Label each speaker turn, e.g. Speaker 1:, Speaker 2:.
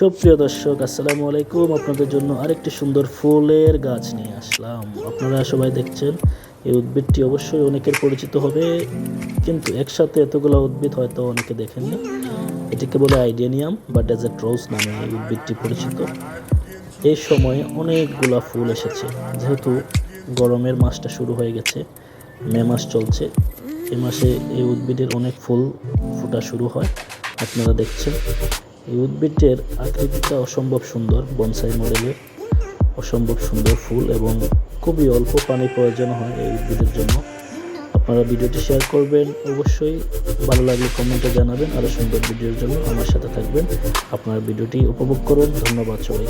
Speaker 1: সুপ্রিয় দর্শক, আসসালামু আলাইকুম। আপনাদের জন্য আরেকটি সুন্দর ফুলের গাছ নিয়ে আসলাম। আপনারা সবাই দেখছেন, এই উদ্ভিদটি অবশ্যই অনেকের পরিচিত হবে, কিন্তু একসাথে এতগুলো উদ্ভিদ হয়তো অনেকে দেখেননি। এটিকে বলে আইডেনিয়াম বা ডেজার্ট রোজ নামে এই উদ্ভিদটি পরিচিত। এই সময়ে অনেকগুলা ফুল এসেছে। যেহেতু গরমের মাসটা শুরু হয়ে গেছে, মে মাস চলছে, এ মাসে এই উদ্ভিদের অনেক ফুল ফোটা শুরু হয়। আপনারা দেখছেন এই উদ্ভিদটির আকৃতিটা অসম্ভব সুন্দর, বনসাই মডেলের। অসম্ভব সুন্দর ফুল এবং খুবই অল্প পানি প্রয়োজন হয় এই উদ্ভিদের জন্য। আপনারা ভিডিওটি শেয়ার করবেন, অবশ্যই ভালো লাগলে কমেন্টে জানাবেন আরও সুন্দর ভিডিওর জন্য আমার সাথে থাকবেন। আপনার ভিডিওটি উপভোগ করুন, ধন্যবাদ সবাই